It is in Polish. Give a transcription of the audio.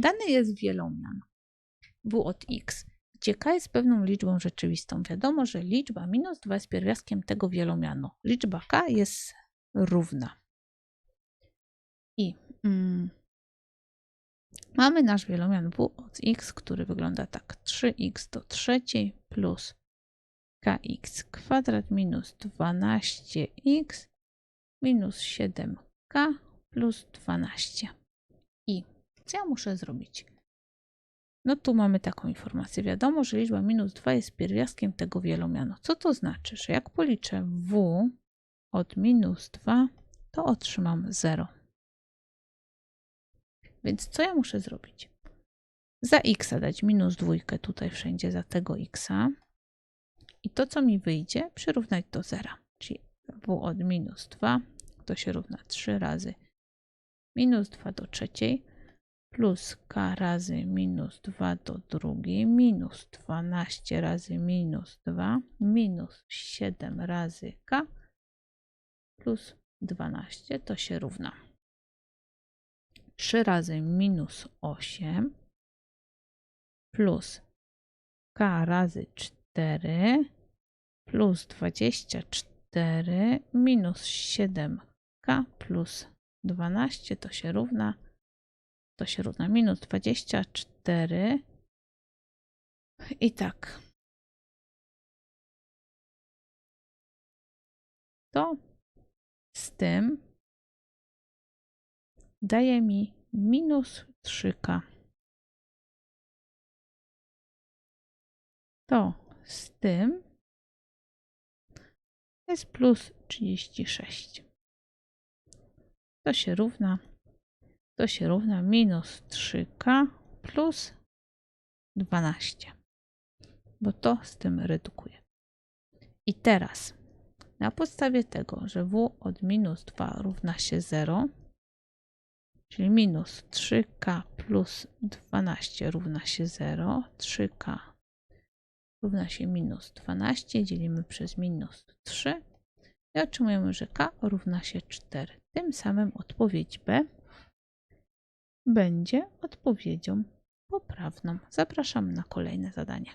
Dany jest wielomian w od x, gdzie k jest pewną liczbą rzeczywistą. Wiadomo, że liczba minus 2 jest pierwiastkiem tego wielomianu. Liczba k jest równa. I mm, mamy nasz wielomian w od x, który wygląda tak. 3x do trzeciej plus kx kwadrat minus 12x minus 7k plus 12. Co ja muszę zrobić? No tu mamy taką informację. Wiadomo, że liczba minus 2 jest pierwiastkiem tego wielomianu. Co to znaczy? Że jak policzę w od minus 2, to otrzymam 0. Więc co ja muszę zrobić? Za x dać minus dwójkę tutaj wszędzie za tego x. I to, co mi wyjdzie, przyrównać do zera. Czyli w od minus 2 to się równa 3 razy minus 2 do trzeciej plus k razy minus 2 do drugiej minus 12 razy minus 2 minus 7 razy k plus 12 to się równa. 3 razy minus 8 plus k razy 4 plus 24 minus 7k plus 12 to się równa to się równa minus 24 i tak. To z tym daje mi minus 3k to z tym jest plus 36 to się równa, to się równa minus 3k plus 12, bo to z tym redukuje. I teraz na podstawie tego, że w od minus 2 równa się 0, czyli minus 3k plus 12 równa się 0, 3k równa się minus 12, dzielimy przez minus 3 i otrzymujemy, że k równa się 4. Tym samym odpowiedź B będzie odpowiedzią poprawną. Zapraszam na kolejne zadanie.